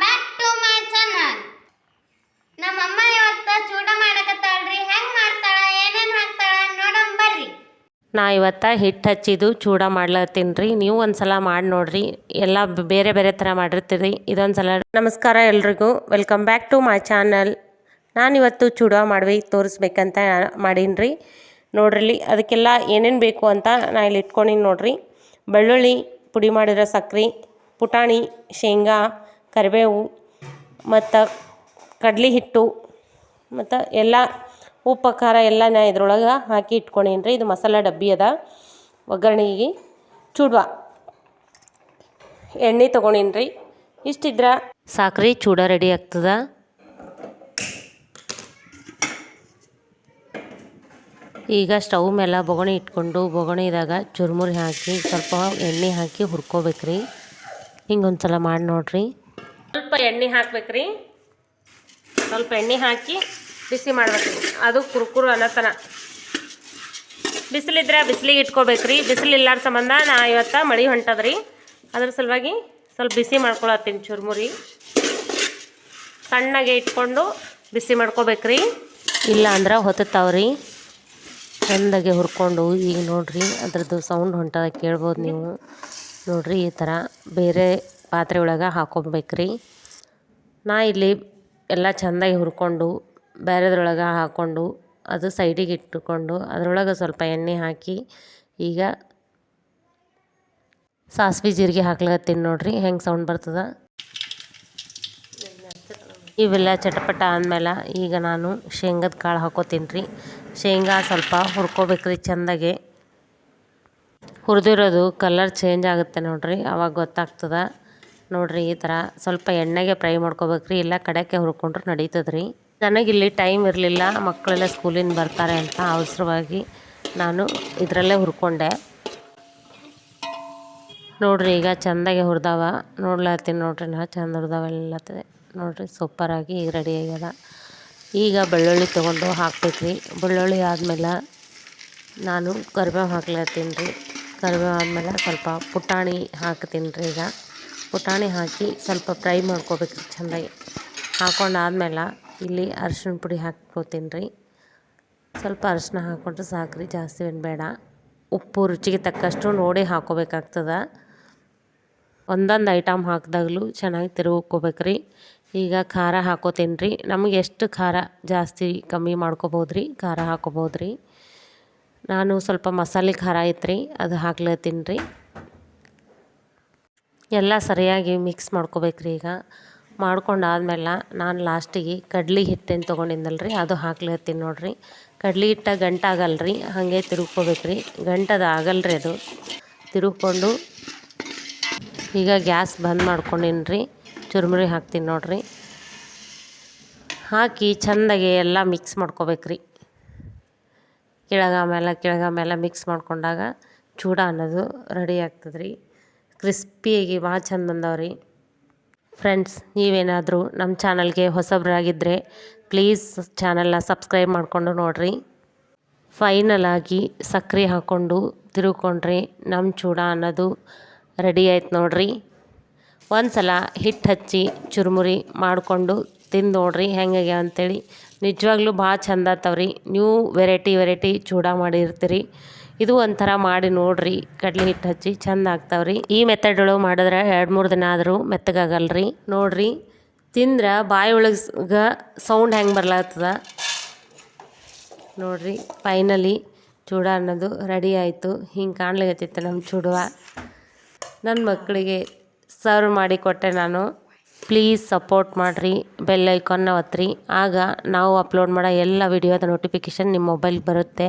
Back to my channel ನಮ್ಮ ಅಮ್ಮ ಇವತ್ತ ಚೂಡ ಮಾಡಕತ್ತಾಳ್ರಿ. ಹೆಂಗ್ ಮಾಡ್ತಾಳ? ಹಾಕ್ತಾಳ? ನೋಡಂ ಬರ್ರಿ. ನಾ ಇವತ್ತು ಹಿಟ್ಟು ಹಚ್ಚಿದ್ದು ಚೂಡ ಮಾಡ್ಲತ್ತೀನಿ ರೀ ನೀವು ಒಂದು ಸಲ ಮಾಡಿ ನೋಡ್ರಿ. ಎಲ್ಲ ಬೇರೆ ಬೇರೆ ಥರ ಮಾಡಿರ್ತೀರಿ. ಇದೊಂದು ಸಲ ನಮಸ್ಕಾರ ಎಲ್ರಿಗೂ. Welcome back to my channel ನಾನಿವತ್ತು ಚೂಡ ಮಾಡ್ವಿ, ತೋರಿಸ್ಬೇಕಂತ ಮಾಡೀನಿ ರೀ ನೋಡ್ರಿ ಅದಕ್ಕೆಲ್ಲ ಏನೇನು ಬೇಕು ಅಂತ ನಾ ಇಲ್ಲಿ ಇಟ್ಕೊಂಡಿನಿ ನೋಡ್ರಿ. ಬೆಳ್ಳುಳ್ಳಿ ಪುಡಿ ಮಾಡಿರೋ ಸಕ್ರೆ, ಪುಟಾಣಿ, ಶೇಂಗಾ ಕರಿಬೇವು, ಮತ್ತು ಕಡ್ಲೆ ಹಿಟ್ಟು, ಮತ್ತು ಎಲ್ಲ ಉಪ್ಪು ಖಾರ ಎಲ್ಲ ನಾ ಇದ್ರೊಳಗೆ ಹಾಕಿ ಇಟ್ಕೊಂಡೇನಿ ರೀ ಇದು ಮಸಾಲೆ ಡಬ್ಬಿ ಅದ. ಒಗ್ಗರಣೆಗೆ ಚೂಡ್ವ. ಎಣ್ಣೆ ತೊಗೊಂಡೇನಿ ರೀ ಇಷ್ಟಿದ್ರ ಸಾಕ್ರಿ, ಚೂಡ ರೆಡಿ ಆಗ್ತದ. ಈಗ ಸ್ಟವ್ ಮೇಲೆ ಬೊಗಣಿ ಇಟ್ಕೊಂಡು, ಬೊಗಣಿದಾಗ ಚುರುಮುರಿ ಹಾಕಿ, ಸ್ವಲ್ಪ ಎಣ್ಣೆ ಹಾಕಿ ಹುರ್ಕೋಬೇಕ್ರಿ. ಹಿಂಗೆ ಒಂದು ಸಲ ಮಾಡಿ ನೋಡ್ರಿ. ಸ್ವಲ್ಪ ಎಣ್ಣೆ ಹಾಕ್ಬೇಕ್ರಿ. ಸ್ವಲ್ಪ ಎಣ್ಣೆ ಹಾಕಿ ಬಿಸಿ ಮಾಡ್ಬೇಕ್ರಿ. ಅದು ಕುರುಕುರು ಅನ್ನತನ. ಬಿಸಿಲಿದ್ರೆ ಬಿಸಿಲಿಗೆ ಇಟ್ಕೋಬೇಕ್ರಿ. ಬಿಸಿಲಿಲ್ಲಾರ ಸಂಬಂಧ ನಾ ಇವತ್ತು ಮಳೆ ಹೊಂಟದ್ರಿ. ಅದ್ರ ಸಲುವಾಗಿ ಸ್ವಲ್ಪ ಬಿಸಿ ಮಾಡ್ಕೊಳತ್ತೀನಿ ಚುರುಮುರಿ. ಸಣ್ಣಗೆ ಇಟ್ಕೊಂಡು ಬಿಸಿ ಮಾಡ್ಕೋಬೇಕ್ರಿ. ಇಲ್ಲ ಅಂದ್ರೆ ಹೊತ್ತಾವ್ರಿ ಚಂದಾಗೆ ಹುರ್ಕೊಂಡು ಈಗ ನೋಡ್ರಿ ಅದ್ರದ್ದು ಸೌಂಡ್ ಹೊಂಟದ ಕೇಳ್ಬೋದು ನೀವು. ನೋಡ್ರಿ ಈ ಥರ ಬೇರೆ ಪಾತ್ರೆ ಒಳಗೆ ಹಾಕೊಬೇಕ್ರಿ. ನಾ ಇಲ್ಲಿ ಎಲ್ಲ ಚೆಂದಾಗಿ ಹುರ್ಕೊಂಡು ಬೇರೆದ್ರೊಳಗೆ ಹಾಕ್ಕೊಂಡು ಅದು ಸೈಡಿಗೆ ಇಟ್ಟುಕೊಂಡು ಅದರೊಳಗೆ ಸ್ವಲ್ಪ ಎಣ್ಣೆ ಹಾಕಿ ಈಗ ಸಾಸಿವೆ ಜೀರಿಗೆ ಹಾಕ್ಲತ್ತೀನಿ ನೋಡ್ರಿ, ಹೆಂಗೆ ಸೌಂಡ್ ಬರ್ತದ. ಇವೆಲ್ಲ ಚಟಪಟ ಆದಮೇಲೆ ಈಗ ನಾನು ಶೇಂಗದ ಕಾಳು ಹಾಕೋತೀನಿ ರೀ ಶೇಂಗಾ ಸ್ವಲ್ಪ ಹುರ್ಕೋಬೇಕ್ರಿ ಚೆಂದಾಗೆ. ಹುರಿದಿರೋದು ಕಲರ್ ಚೇಂಜ್ ಆಗುತ್ತೆ ನೋಡ್ರಿ, ಅವಾಗ ಗೊತ್ತಾಗ್ತದ. ನೋಡ್ರಿ ಈ ಥರ ಸ್ವಲ್ಪ ಎಣ್ಣೆಗೆ ಫ್ರೈ ಮಾಡ್ಕೋಬೇಕ್ರಿ, ಇಲ್ಲ ಕಡೆಗೆ ಹುರ್ಕೊಂಡ್ರೆ ನಡೀತದ್ರಿ. ನನಗಿಲ್ಲಿ ಟೈಮ್ ಇರಲಿಲ್ಲ, ಮಕ್ಕಳೆಲ್ಲ ಸ್ಕೂಲಿಂದ ಬರ್ತಾರೆ ಅಂತ ಅವಸರವಾಗಿ ನಾನು ಇದರಲ್ಲೇ ಹುರ್ಕೊಂಡೆ. ನೋಡ್ರಿ ಈಗ ಚೆಂದಾಗೆ ಹುರಿದವ, ನೋಡ್ಲತ್ತೀನಿ ನೋಡ್ರಿ ನಾ ಚಂದ ಹುರಿದಾವ ಎಲ್ಲತ್ತದೆ ನೋಡ್ರಿ ಸೂಪರಾಗಿ ಈಗ ರೆಡಿ ಆಗ್ಯದ. ಈಗ ಬೆಳ್ಳುಳ್ಳಿ ತೊಗೊಂಡು ಹಾಕ್ಬೇಕ್ರಿ. ಬೆಳ್ಳುಳ್ಳಿ ಆದಮೇಲೆ ನಾನು ಕರಿಬೇವು ಹಾಕ್ಲತ್ತೀನಿ ರೀ. ಕರಿಬೇವು ಆದಮೇಲೆ ಸ್ವಲ್ಪ ಪುಟಾಣಿ ಹಾಕ್ತೀನಿ ರೀ ಈಗ. ಪುಟಾಣಿ ಹಾಕಿ ಸ್ವಲ್ಪ ಫ್ರೈ ಮಾಡ್ಕೋಬೇಕ್ರಿ ಚೆಂದಾಗಿ. ಹಾಕೊಂಡಾದ್ಮೇಲೆ ಇಲ್ಲಿ ಅರಶಿನ ಪುಡಿ ಹಾಕ್ಕೋತೀನಿ ರೀ. ಸ್ವಲ್ಪ ಅರಿಶಿನ ಹಾಕ್ಕೊಂಡ್ರೆ ಸಾಕು ರೀ, ಜಾಸ್ತಿ ಏನು ಬೇಡ. ಉಪ್ಪು ರುಚಿಗೆ ತಕ್ಕಷ್ಟು ನೋಡಿ ಹಾಕೋಬೇಕಾಗ್ತದ. ಒಂದೊಂದು ಐಟಮ್ ಹಾಕಿದಾಗಲೂ ಚೆನ್ನಾಗಿ ತಿರುಗ್ಕೋಬೇಕ್ರಿ ಈಗ ಖಾರ ಹಾಕೋತೀನಿ ರೀ. ನಮಗೆ ಎಷ್ಟು ಖಾರ ಜಾಸ್ತಿ ಕಮ್ಮಿ ಮಾಡ್ಕೋಬೋದು ರೀ, ಖಾರ ಹಾಕೋಬೋದು ರೀ. ನಾನು ಸ್ವಲ್ಪ ಮಸಾಲೆ ಖಾರ ಐತ್ರಿ, ಅದು ಹಾಕ್ಲತ್ತೀನಿ ರೀ. ಎಲ್ಲ ಸರಿಯಾಗಿ ಮಿಕ್ಸ್ ಮಾಡ್ಕೋಬೇಕ್ರಿ ಈಗ. ಮಾಡ್ಕೊಂಡಾದ್ಮೇಲೆ ನಾನು ಲಾಸ್ಟಿಗೆ ಕಡ್ಲೆ ಹಿಟ್ಟೇನು ತೊಗೊಂಡಿದ್ದಲ್ಲ ರೀ ಅದು ಹಾಕ್ಲತ್ತೀನಿ ನೋಡಿರಿ. ಕಡ್ಲೆ ಹಿಟ್ಟ ಗಂಟಾಗಲ್ಲ ರೀ ಹಾಗೆ ತಿರುಗ್ಕೋಬೇಕ್ರಿ. ಗಂಟದ ಆಗಲ್ಲ ರೀ ಅದು. ತಿರುಗ್ಕೊಂಡು ಈಗ ಗ್ಯಾಸ್ ಬಂದ್ ಮಾಡ್ಕೊಂಡಿನಿ ರೀ ಚುರುಮುರಿ ಹಾಕ್ತೀನಿ ನೋಡಿರಿ. ಹಾಕಿ ಚೆಂದಾಗಿ ಎಲ್ಲ ಮಿಕ್ಸ್ ಮಾಡ್ಕೋಬೇಕ್ರಿ. ಕೆಳಗ ಮೇಲೆ ಕೆಳಗ ಮೇಲೆ ಮಿಕ್ಸ್ ಮಾಡ್ಕೊಂಡಾಗ ಚೂಡ ಅನ್ನೋದು ರೆಡಿ ಆಗ್ತದೆ ರೀ ಕ್ರಿಸ್ಪಿಯಾಗಿ ಭಾಳ ಚಂದ ರೀ ಫ್ರೆಂಡ್ಸ್ ನೀವೇನಾದರೂ ನಮ್ಮ ಚಾನಲ್ಗೆ ಹೊಸಬ್ರಾಗಿದ್ದರೆ ಪ್ಲೀಸ್ ಚಾನಲ್ನ ಸಬ್ಸ್ಕ್ರೈಬ್ ಮಾಡಿಕೊಂಡು ನೋಡಿರಿ. ಫೈನಲ್ ಆಗಿ ಸಕ್ಕರೆ ಹಾಕ್ಕೊಂಡು ತಿರುಗ್ಕೊಂಡ್ರೆ ನಮ್ಮ ಚೂಡ ಅನ್ನೋದು ರೆಡಿ ಆಯ್ತು ನೋಡಿರಿ. ಒಂದು ಸಲ ಹಿಟ್ಟು ಹಚ್ಚಿ ಚುರುಮುರಿ ಮಾಡಿಕೊಂಡು ತಿಂದು ನೋಡ್ರಿ ಹೆಂಗಾಗ್ಯಾವ ಅಂಥೇಳಿ ನಿಜವಾಗ್ಲೂ ಭಾಳ ಚಂದ ಆತವ್ರಿ. ನೀವು ವೆರೈಟಿ ವೆರೈಟಿ ಚೂಡ ಮಾಡಿರ್ತೀರಿ. ಇದು ಒಂಥರ ಮಾಡಿ ನೋಡ್ರಿ. ಕಡ್ಲೆ ಹಿಟ್ಟು ಹಚ್ಚಿ ಚಂದ ಆಗ್ತಾವ್ರಿ. ಈ ಮೆಥಡ್ ಒಳಗೆ ಮಾಡಿದ್ರೆ ಎರಡು ಮೂರು ದಿನ ಆದರೂ ಮೆತ್ತಗಾಗಲ್ರಿ. ನೋಡ್ರಿ, ತಿಂದ್ರೆ ಬಾಯಿ ಒಳಗೆ ಸೌಂಡ್ ಹೆಂಗೆ ಬರ್ಲಾಗ್ತದ? ನೋಡ್ರಿ, ಫೈನಲಿ ಚೂಡ ಅನ್ನೋದು ರೆಡಿ ಆಯಿತು. ಹಿಂಗೆ ಕಾಣ್ಲಿಕತ್ತಿತ್ತು ನಮ್ಮ ಚೂಡುವ. ನನ್ನ ಮಕ್ಕಳಿಗೆ ಸರ್ವ್ ಮಾಡಿ ಕೊಟ್ಟೆ ನಾನು. ಪ್ಲೀಸ್ ಸಪೋರ್ಟ್ ಮಾಡಿರಿ, ಬೆಲ್ ಐಕಾನ್ನ ಒತ್ತಿರಿ ಆಗ ನಾವು ಅಪ್ಲೋಡ್ ಮಾಡೋ ಎಲ್ಲ ವಿಡಿಯೋದ ನೋಟಿಫಿಕೇಷನ್ ನಿಮ್ಮ ಮೊಬೈಲ್ಗೆ ಬರುತ್ತೆ.